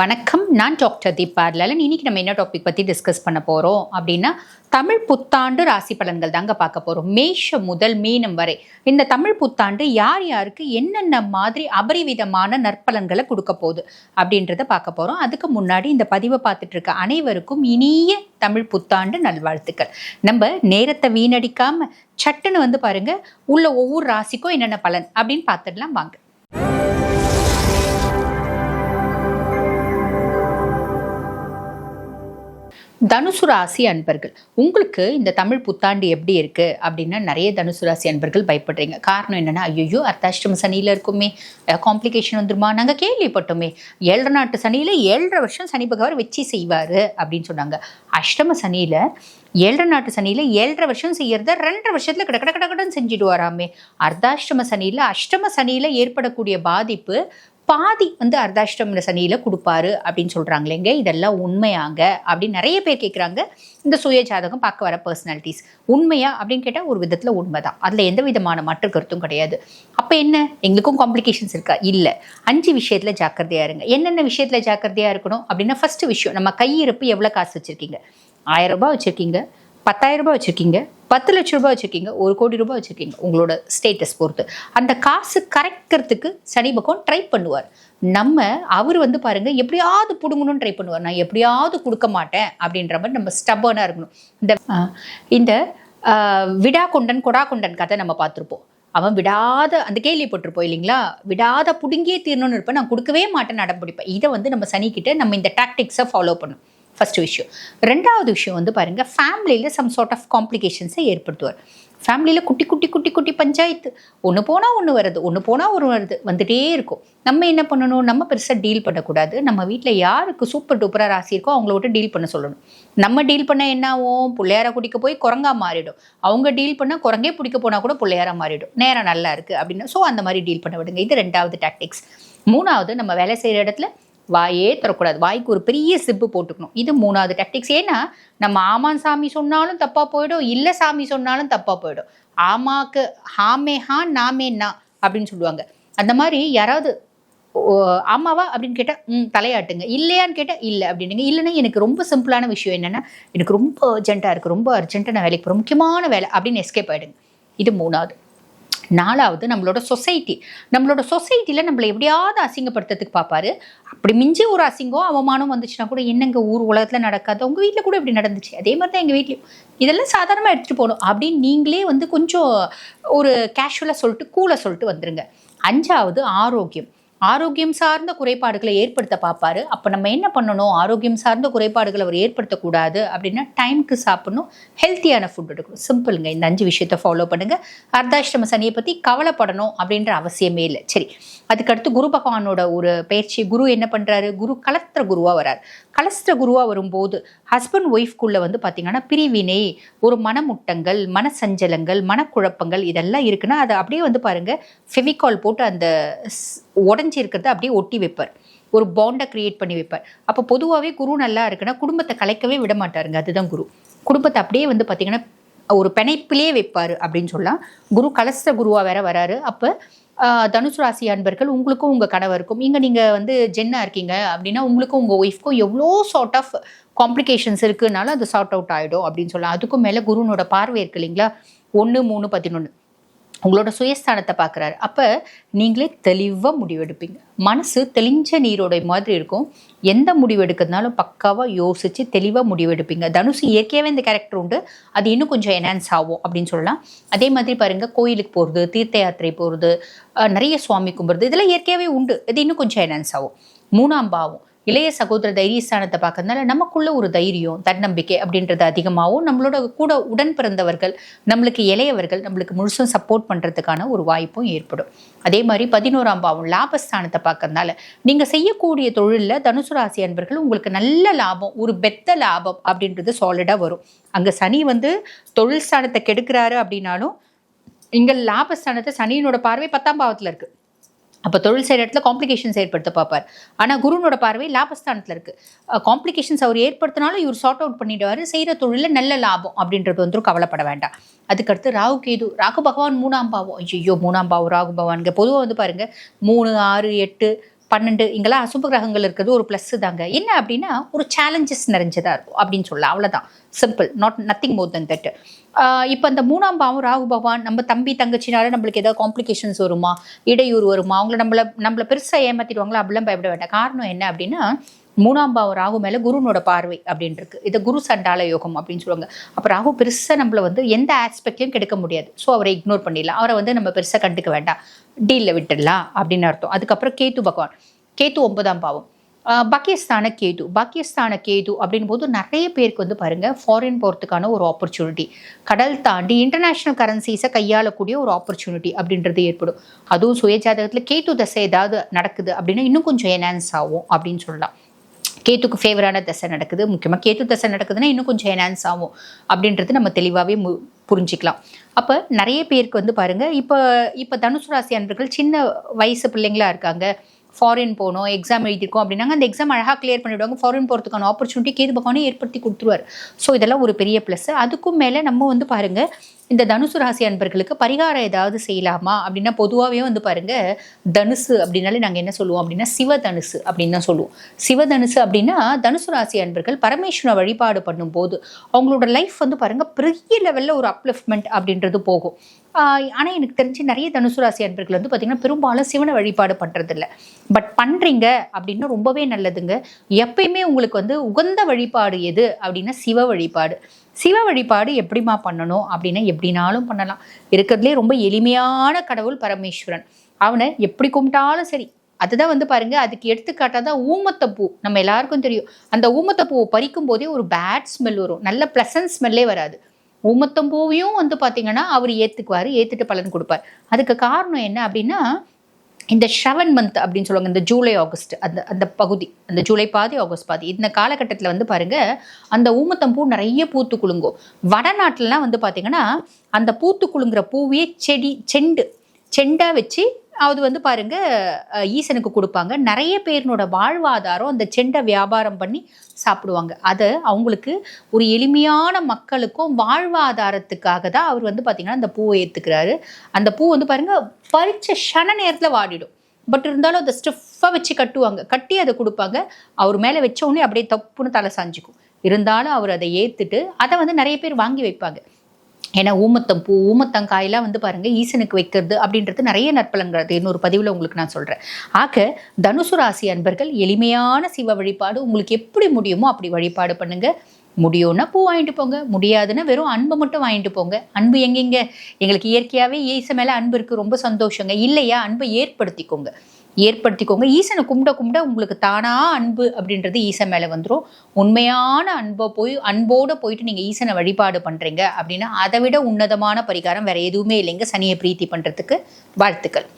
வணக்கம். நான் டாக்டர் தீபா லலன். இன்னைக்கு நம்ம என்ன டாபிக் பற்றி டிஸ்கஸ் பண்ண போகிறோம் அப்படின்னா தமிழ் புத்தாண்டு ராசி பலன்கள் தாங்க பார்க்க போகிறோம் மேஷம் முதல் மீனம் வரை. இந்த தமிழ் புத்தாண்டு யார் யாருக்கு என்னென்ன மாதிரி அபரிவிதமான நற்பலன்களை கொடுக்க போகுது அப்படின்றத பார்க்க போகிறோம் அதுக்கு முன்னாடி இந்த பதிவை பார்த்துட்டு இருக்க அனைவருக்கும் இனிய தமிழ் புத்தாண்டு நல்வாழ்த்துக்கள். நம்ம நேரத்தை வீணடிக்காமல் சட்டுன்னு வந்து பாருங்கள் உள்ள ஒவ்வொரு ராசிக்கும் என்னென்ன பலன் அப்படின்னு பார்த்துடலாம் வாங்க. தனுசு ராசி அன்பர்கள். உங்களுக்கு இந்த தமிழ் புத்தாண்டு எப்படி இருக்கு? அப்படின்னா நிறைய தனுசு ராசி அன்பர்கள் பயப்படுறீங்க. காரணம் என்னன்னா ஐயோ அர்த்தாஷ்டம சனியில இருக்குமே. காம்ப்ளிகேஷன் வந்துருமா? நாங்கள் கேள்விப்பட்டோமே. ஏழரை நாட்டு சனியில ஏழரை வருஷம் சனி பகவான் வச்சு செய்வார் அப்படின்னு சொன்னாங்க. அஷ்டம சனியில ஏழரை நாட்டு சனியில ஏழரை வருஷம் செய்யறத ரெண்டரை வருஷத்துல கிடக்கட கிட கடன்னு செஞ்சுட்டு வராமே அர்த்தாஷ்டம சனியில அஷ்டம சனியில ஏற்படக்கூடிய பாதிப்பு பாதி வந்து அர்த்தாஷ்டம சனியில் கொடுப்பாரு அப்படின்னு சொல்கிறாங்களேங்க இதெல்லாம் உண்மையாங்க அப்படின்னு நிறைய பேர் கேட்குறாங்க இந்த சுய ஜாதகம் பார்க்க வர பர்சனாலிட்டிஸ் உண்மையா அப்படின்னு கேட்டால் ஒரு விதத்தில் உண்மை தான் அதில் எந்த விதமான மாற்று கருத்தும் கிடையாது. அப்போ என்ன? எங்களுக்கும் காம்ப்ளிகேஷன்ஸ் இருக்கா? இல்லை. அஞ்சு விஷயத்தில் ஜாக்கிரதையாக இருங்க. என்னென்ன விஷயத்தில் ஜாக்கிரதையாக இருக்கணும் அப்படின்னா ஃபஸ்ட்டு விஷயம் நம்ம கையிருப்பு எவ்வளோ காசு வச்சுருக்கீங்க? ஆயிரம் ரூபாய் வச்சுருக்கீங்க. பத்தாயிரம் ரூபாய் வச்சுருக்கீங்க பத்து லட்ச ரூபாய் வச்சுருக்கீங்க ஒரு கோடி ரூபாய் வச்சுருக்கீங்க உங்களோட ஸ்டேட்டஸ் பொறுத்து. அந்த காசு கரைக்கிறதுக்கு சனி பக்கம் ட்ரை பண்ணுவார். நம்ம அவர் வந்து பாருங்கள் எப்படியாவது பிடுங்கணும்னு ட்ரை பண்ணுவார். நான் எப்படியாவது கொடுக்க மாட்டேன் அப்படின்ற மாதிரி நம்ம ஸ்டப்பர்னாக இருக்கணும். இந்த இந்த விடா கொண்டன் கொடா கொண்டன் கதை நம்ம பார்த்துருப்போம். அவன் விடாத அந்த கேள்விப்பட்டிருப்போம் இல்லைங்களா? விடாத பிடுங்கியே தீரணும்னு இருப்பேன் நான் கொடுக்கவே மாட்டேன் நடம் பிடிப்பேன். இதை வந்து நம்ம சனிக்கிட்ட நம்ம இந்த டாக்டிக்ஸை ஃபாலோ பண்ணணும். ஃபஸ்ட்டு விஷயம். ரெண்டாவது விஷயம் வந்து பாருங்கள் ஃபேமிலியில் சம் சார்ட் ஆஃப் காம்ப்ளிகேஷன்ஸை ஏற்படுத்துவார். ஃபேமிலியில் குட்டி குட்டி குட்டி குட்டி பஞ்சாயத்து. ஒன்று போனால் ஒன்று வருது ஒன்று போனால் ஒரு வருது வந்துகிட்டே இருக்கும். நம்ம என்ன பண்ணணும்? நம்ம பெருசாக டீல் பண்ணக்கூடாது. நம்ம வீட்டில் யாருக்கு சூப்பர் டூப்பராக ராசி இருக்கோ அவங்கள விட்டு டீல் பண்ண சொல்லணும். நம்ம டீல் பண்ண என்ன ஆகும்? பிள்ளையார குடிக்க போய் குரங்கா மாறிடும். அவங்க டீல் பண்ணால் குரங்கே பிடிக்க போனால் கூட பிள்ளையாரா மாறிடும். நேரம் நல்லா இருக்குது அப்படின்னு. ஸோ அந்த மாதிரி டீல் பண்ண விடுங்க. இது ரெண்டாவது டாக்டிக்ஸ் மூணாவது நம்ம வேலை செய்கிற இடத்துல வாயே தரக்கூடாது வாய்க்கு ஒரு பெரிய சிப்பு போட்டுக்கணும். இது மூணாவது டாக்டிக்ஸ் ஏன்னா நம்ம ஆமான் சாமி சொன்னாலும் தப்பாக போயிடும். இல்லை சாமி சொன்னாலும் தப்பாக போயிடும். ஆமாக்கு ஹாமே ஹா நாமே நா அப்படின்னு சொல்லுவாங்க. அந்த மாதிரி யாராவது ஓ, ஆமாவா அப்படின்னு கேட்டால் ம் தலையாட்டுங்க. இல்லையான்னு கேட்டால் இல்லை அப்படின்னுங்க. இல்லைன்னா எனக்கு ரொம்ப சிம்பிளான விஷயம் என்னென்னா எனக்கு ரொம்ப அர்ஜென்ட்டாக இருக்குது ரொம்ப அர்ஜென்ட்டாக நான் வேலைக்கு போகிறேன் முக்கியமான வேலை அப்படின்னு எஸ்கேப் ஆகிடுங்க இது மூணாவது. நாலாவது நம்மளோட சொசைட்டி. நம்மளோட சொசைட்டியில் நம்மளை எப்படியாவது அசிங்கப்படுத்துறதுக்கு பார்ப்பாரு. அப்படி மிஞ்சி ஒரு அசிங்கம் அவமானம் வந்துச்சுன்னா கூட என்னங்க ஊர் உலகத்தில் நடக்காது. உங்கள் வீட்டில் கூட இப்படி நடந்துச்சு. அதே மாதிரி தான் எங்கள் வீட்லையும். இதெல்லாம் சாதாரணமாக எடுத்துகிட்டு போகணும். அப்படின்னு நீங்களே வந்து கொஞ்சம் ஒரு கேஷுவலாக சொல்லிட்டு கூலாக சொல்லிட்டு வந்துருங்க. அஞ்சாவது ஆரோக்கியம். ஆரோக்கியம் சார்ந்த குறைபாடுகளை ஏற்படுத்த பார்ப்பாரு அப்போ நம்ம என்ன பண்ணணும்? ஆரோக்கியம் சார்ந்த குறைபாடுகளை அவர் ஏற்படுத்தக்கூடாது அப்படின்னா டைம்க்கு சாப்பிடணும். ஹெல்த்தியான ஃபுட் எடுக்கணும். சிம்பிளுங்க இந்த அஞ்சு விஷயத்தை ஃபாலோ பண்ணுங்க. அர்த்தாஷ்டம சனியை பற்றி கவலைப்படணும் அப்படின்ற அவசியமே இல்லை. சரி. அதுக்கடுத்து குரு பகவானோட ஒரு பயிற்சி குரு என்ன பண்ணுறாரு குரு கலஸ்திர குருவாக வரார். கலஸ்திர குருவாக வரும்போது ஹஸ்பண்ட் ஒய்ஃப்குள்ளே வந்து பார்த்தீங்கன்னா பிரிவினை ஒரு மனமுட்டங்கள் மனசஞ்சலங்கள் மனக்குழப்பங்கள் இதெல்லாம் இருக்குன்னா அதை அப்படியே வந்து பாருங்கள் ஃபெவிகால் போட்டு அந்த ஸ்- உடஞ்சி இருக்கிறத அப்படியே ஒட்டி வைப்பார். ஒரு பாண்டை கிரியேட் பண்ணி வைப்பார். அப்போ பொதுவாகவே குரு நல்லா இருக்குன்னா குடும்பத்தை கலைக்கவே விட மாட்டாருங்க. அதுதான் குரு. குடும்பத்தை அப்படியே வந்து பார்த்தீங்கன்னா ஒரு பிணைப்பிலே வைப்பார் அப்படின்னு சொல்லலாம். குரு கலஸ்திர குருவாக வேற வராரு. அப்போ தனுசு ராசி அன்பர்கள் உங்களுக்கும் உங்கள் கணவருக்கும் இங்கே நீங்கள் வந்து ஜென்னாக இருக்கீங்க அப்படின்னா உங்களுக்கும் உங்கள் ஒய்ஃப்க்கும் எவ்வளோ சார்ட் ஆஃப் காம்ப்ளிகேஷன்ஸ் இருக்குனாலும் அது சார்ட் அவுட் ஆகிடும் அப்படின்னு சொல்லலாம். அதுக்கும் மேலே குருனோட பார்வை இருக்கு இல்லைங்களா? ஒன்று மூணு பதினொன்று உங்களோட சுயஸ்தானத்தை பார்க்குறாரு. அப்போ நீங்களே தெளிவாக முடிவெடுப்பீங்க. மனசு தெளிஞ்ச நீரோட மாதிரி இருக்கும். எந்த முடிவு எடுக்கிறதுனாலும் பக்காவாக யோசித்து தெளிவாக முடிவெடுப்பீங்க. தனுசு இயற்கையாகவே இந்த கேரக்டர் உண்டு. அது இன்னும் கொஞ்சம் என்ஹான்ஸ் ஆகும் அப்படின்னு சொல்லலாம். அதே மாதிரி பாருங்கள் கோயிலுக்கு போகிறது தீர்த்த யாத்திரை போகிறது நிறைய சுவாமி கும்பிட்றது இதெல்லாம் இயற்கையாகவே உண்டு. இது இன்னும் கொஞ்சம் என்ஹான்ஸ் ஆகும். மூணாம் பாவம். இளைய சகோதர தைரியஸ்தானத்தை பார்க்கறதுனால நமக்குள்ள ஒரு தைரியம் தன்னம்பிக்கை அப்படின்றது அதிகமாகவும் நம்மளோட கூட உடன் பிறந்தவர்கள் நம்மளுக்கு இளையவர்கள் நம்மளுக்கு முழுசும் சப்போர்ட் பண்ணுறதுக்கான ஒரு வாய்ப்பும் ஏற்படும். அதே மாதிரி பதினோராம் பாவம் லாபஸ்தானத்தை பார்க்கறதுனால நீங்கள் செய்யக்கூடிய தொழிலில் தனுசு ராசி அன்பர்கள் உங்களுக்கு நல்ல லாபம் ஒரு பெத்த லாபம் அப்படின்றது சாலிடாக வரும். அங்கே சனி வந்து தொழில் ஸ்தானத்தை கெடுக்கிறாரு அப்படின்னாலும் இங்கே லாபஸ்தானத்தை சனியினோட பார்வை பத்தாம் பாவத்தில் இருக்குது அப்போ தொழில் செய்கிற இடத்துல காம்ப்ளிகேஷன்ஸ் ஏற்படுத்த பார்ப்பார். ஆனால் குருனோட பார்வை லாபஸ்தானத்தில் இருக்குது காம்ப்ளிகேஷன்ஸ் அவர் ஏற்படுத்தினாலும் இவர் சார்ட் அவுட் பண்ணிடுவார். செய்கிற தொழிலில் நல்ல லாபம் அப்படின்றது வந்து கவலைப்பட வேண்டாம். அதுக்கடுத்து ராகு கேது ராகு பகவான் மூணாம் பாவம். ஐயோ மூணாம் பாவம் ராகு பகவான்ங்க. பொதுவாக வந்து பாருங்க மூணு ஆறு எட்டு பன்னெண்டு இங்கெல்லாம் அசுப கிரகங்கள் இருக்கிறது ஒரு ப்ளஸ் தாங்க. என்ன அப்படின்னா ஒரு சேலஞ்சஸ் நிறைஞ்சதாக இருக்கும் அப்படின்னு சொல்லலாம். அவ்வளோதான் simple not nothing more then that இப்போ அந்த மூணாம் பாவம் ராகு பகவான் நம்ம தம்பி தங்கச்சினால நம்மளுக்கு ஏதாவது காம்ப்ளிகேஷன்ஸ் வருமா? இடையூறு வருமா? அவங்கள நம்மள நம்மள பெருசாக ஏமாத்திடுவாங்களா? அப்படிலாம் பயப்பட வேண்டாம். காரணம் என்ன அப்படின்னா மூணாம் பாவம் ராகு மேலே குருனோட பார்வை அப்படின்னு இருக்கு. இதை குரு சண்டால யோகம் அப்படின்னு சொல்லுவாங்க. அப்போ ராகு பெருசாக நம்மள வந்து எந்த ஆஸ்பெக்ட்லையும் கெடுக்க முடியாது. ஸோ அவரை இக்னோர் பண்ணிடலாம். அவரை வந்து நம்ம பெருசாக கண்டுக்க வேண்டாம். டீலில் விட்டுடலாம் அப்படின்னு அர்த்தம். அதுக்கப்புறம் கேத்து பகவான். கேத்து ஒன்பதாம் பாவம். பாகிஸ்தான பாக்கியஸ்தான கேது. பாக்கியஸ்தான கேது அப்படின் போது நிறைய பேருக்கு வந்து பாருங்க ஃபாரின் போகிறதுக்கான ஒரு ஆப்பர்ச்சுனிட்டி கடல் தாண்டி இன்டர்நேஷ்னல் கரன்சிஸை கையாளக்கூடிய ஒரு ஆப்பர்ச்சுனிட்டி அப்படின்றது ஏற்படும். அதுவும் சுயஜாதகத்தில் கேது தசை ஏதாவது நடக்குது அப்படின்னா இன்னும் கொஞ்சம் என்ஹான்ஸ் ஆகும் அப்படின்னு சொல்லலாம். கேத்துக்கு ஃபேவரான தசை நடக்குது. முக்கியமாக கேத்து தசை நடக்குதுன்னா இன்னும் கொஞ்சம் என்ஹான்ஸ் ஆகும் அப்படின்றது நம்ம தெளிவாகவே மு புரிஞ்சிக்கலாம். அப்போ நிறைய பேருக்கு வந்து பாருங்கள் இப்போ இப்போ தனுசு ராசி அன்பர்கள் சின்ன வயசு பிள்ளைங்களா இருக்காங்க. ஃபாரின் போகணும் எக்ஸாம் எழுதிருக்கோம் அப்படின்னாங்க. அந்த எக்ஸாம் அழகாக கிளியர் பண்ணிவிடுவாங்க ஃபாரின் போகிறதுக்கான ஆப்பர்ச்சுனிட்டி கேது பகவானே ஏற்படுத்தி கொடுத்துருவார். ஸோ இதெல்லாம் ஒரு பெரிய ப்ளஸ் அதுக்கும் மேலே நம்ம வந்து பாருங்கள் இந்த தனுசு ராசி அன்பர்களுக்கு பரிகாரம் ஏதாவது செய்யலாமா? அப்படின்னா பொதுவாகவே வந்து பாருங்க தனுசு அப்படின்னாலே நாங்கள் என்ன சொல்லுவோம் அப்படின்னா சிவதனுசு அப்படின்னு தான் சொல்லுவோம். சிவதனுசு அப்படின்னா தனுசு ராசி அன்பர்கள் பரமேஸ்வரனை வழிபாடு பண்ணும்போது அவங்களோட லைஃப் வந்து பாருங்க பெரிய லெவலில் ஒரு அப்லிஃப்ட்மெண்ட் அப்படின்றது போகும். ஆனால் எனக்கு தெரிஞ்சு நிறைய தனுசு ராசி அன்பர்கள் வந்து பார்த்திங்கன்னா பெரும்பாலும் சிவனை வழிபாடு பண்ணுறதில்ல பட் பண்ணுறீங்க அப்படின்னா ரொம்பவே நல்லதுங்க. எப்பயுமே உங்களுக்கு வந்து உகந்த வழிபாடு எது அப்படின்னா சிவ வழிபாடு. சிவ வழிபாடு எப்படிமா பண்ணணும்? அப்படின்னா எப்படினாலும் பண்ணலாம். இருக்கிறதுலே ரொம்ப எளிமையான கடவுள் பரமேஸ்வரன். அவனை எப்படி கும்பிட்டாலும் சரி. அதுதான் வந்து பாருங்க அதுக்கு எடுத்துக்காட்டாக தான் ஊமத்தப்பூ. பூ நம்ம எல்லாருக்கும் தெரியும். அந்த ஊமத்தப்பூவை பறிக்கும் போதே ஒரு பேட் ஸ்மெல் வரும். நல்ல ப்ளசன்ட் ஸ்மெல்லே வராது. ஊமத்தம் பூவையும் வந்து பார்த்தீங்கன்னா அவர் ஏற்றுக்குவார் ஏற்றுட்டு பலன் கொடுப்பார். அதுக்கு காரணம் என்ன அப்படின்னா இந்த ஷவன் மந்த் அப்படின்னு சொல்லுவாங்க இந்த ஜூலை ஆகஸ்ட் அந்த அந்த பகுதி அந்த ஜூலை பாதி ஆகஸ்ட் பாதி இந்த காலகட்டத்தில் வந்து பாருங்க அந்த ஊமத்தம் பூ நிறைய பூத்து குலுங்கும். வடநாட்டிலலாம் வந்து பார்த்தீங்கன்னா அந்த பூத்து குலுங்குற பூவே செடி செண்டு செண்டாக வச்சு அது வந்து பாருங்க ஈசனுக்கு கொடுப்பாங்க. நிறைய பேரினோட வாழ்வாதாரம் அந்த செண்டை வியாபாரம் பண்ணி சாப்பிடுவாங்க. அதை அவங்களுக்கு ஒரு எளிமையான மக்களுக்கும் வாழ்வாதாரத்துக்காக தான் அவர் வந்து பார்த்தீங்கன்னா அந்த பூவை ஏற்றுக்கிறாரு அந்த பூ வந்து பாருங்க பறிச்ச ஷன நேரத்தில் வாடிடும். பட் இருந்தாலும் அதை ஸ்டிஃபாக வச்சு கட்டுவாங்க. கட்டி அதை கொடுப்பாங்க. அவர் மேலே வச்ச உடனே அப்படியே தப்புன்னு தலை சாஞ்சிக்கும். இருந்தாலும் அவர் அதை ஏற்றுட்டு அதை வந்து நிறைய பேர் வாங்கி வைப்பாங்க. ஏன்னா ஊமத்தம் பூ ஊமத்தங்காயெல்லாம் வந்து பாருங்க ஈசனுக்கு வைக்கிறது அப்படின்றது நிறைய நற்பலன்கள். அது இன்னொரு பதிவில் உங்களுக்கு நான் சொல்கிறேன் ஆக தனுசு ராசி அன்பர்கள் எளிமையான சிவ வழிபாடு உங்களுக்கு எப்படி முடியுமோ அப்படி வழிபாடு பண்ணுங்க. முடியும்னா பூ வாங்கிட்டு போங்க. முடியாதுன்னா வெறும் அன்பை மட்டும் வாங்கிட்டு போங்க. அன்பு எங்கெங்க? எங்களுக்கு இயற்கையாகவே ஈச மேலே அன்பு இருக்குது ரொம்ப சந்தோஷங்க. இல்லையா? அன்பை ஏற்படுத்திக்கோங்க. ஏற்படுத்திக்கோங்க. ஈசனை கும்பிட கும்பிட உங்களுக்கு தானா அன்பு அப்படின்றது ஈசன் மேலே வந்துடும் உண்மையான அன்பை போய் அன்போடு போயிட்டு நீங்கள் ஈசனை வழிபாடு பண்ணுறீங்க அப்படின்னா அதை விட உன்னதமான பரிகாரம் வேற எதுவுமே இல்லைங்க. சனியை பிரீத்தி பண்ணுறதுக்கு வாழ்த்துக்கள்.